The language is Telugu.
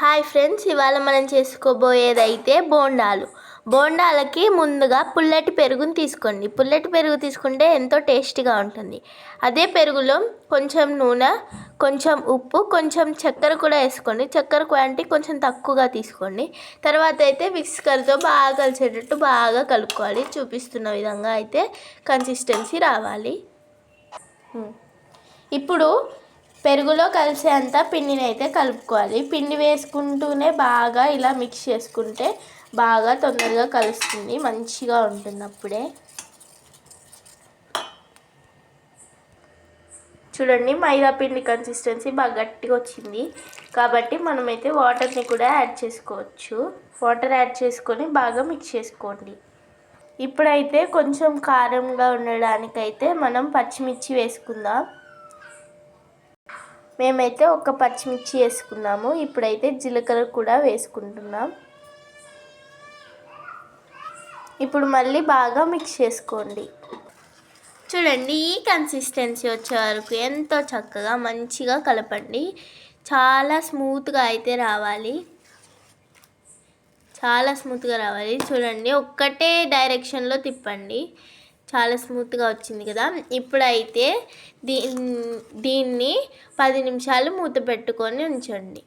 హాయ్ ఫ్రెండ్స్ ఇవాళ మనం చేసుకోబోయేది అయితే బోండాలు. బోండాలకి ముందుగా పుల్లటి పెరుగుని తీసుకోండి. పుల్లటి పెరుగు తీసుకుంటే ఎంతో టేస్టీగా ఉంటుంది. అదే పెరుగులో కొంచెం నూనె కొంచెం ఉప్పు కొంచెం చక్కెర కూడా వేసుకోండి. చక్కెర క్వాంటిటీ కొంచెం తక్కువగా తీసుకోండి. తర్వాత అయితే విక్స్కర్తో బాగా కలిసేటట్టు బాగా కలుపుకోవాలి. చూపిస్తున్న విధంగా అయితే కన్సిస్టెన్సీ రావాలి. ఇప్పుడు పెరుగులో కలిసేంత పిండిని అయితే కలుపుకోవాలి. పిండి వేసుకుంటూనే బాగా ఇలా మిక్స్ చేసుకుంటే బాగా తొందరగా కలుస్తుంది. మంచిగా ఉంటుంది అప్పుడే. చూడండి మైదా పిండి కన్సిస్టెన్సీ బాగా గట్టిగా వచ్చింది. కాబట్టి మనమైతే వాటర్ని కూడా యాడ్ చేసుకోవచ్చు. వాటర్ యాడ్ చేసుకొని బాగా మిక్స్ చేసుకోండి. ఇప్పుడైతే కొంచెం కారంగా ఉండడానికైతే మనం పచ్చిమిర్చి వేసుకుందాం. మేమైతే ఒక పచ్చిమిర్చి వేసుకున్నాము. ఇప్పుడైతే జీలకర్ర కూడా వేసుకుంటున్నాం. ఇప్పుడు మళ్ళీ బాగా మిక్స్ చేసుకోండి. చూడండి ఈ కన్సిస్టెన్సీ వచ్చే వరకు ఎంతో చక్కగా మంచిగా కలపండి. చాలా స్మూత్గా అయితే రావాలి. చాలా స్మూత్గా రావాలి. చూడండి ఒక్కటే డైరెక్షన్లో తిప్పండి. చాలా స్మూత్గా వచ్చింది కదా. ఇప్పుడైతే దీ దీన్ని పది నిమిషాలు మూత పెట్టుకొని ఉంచండి.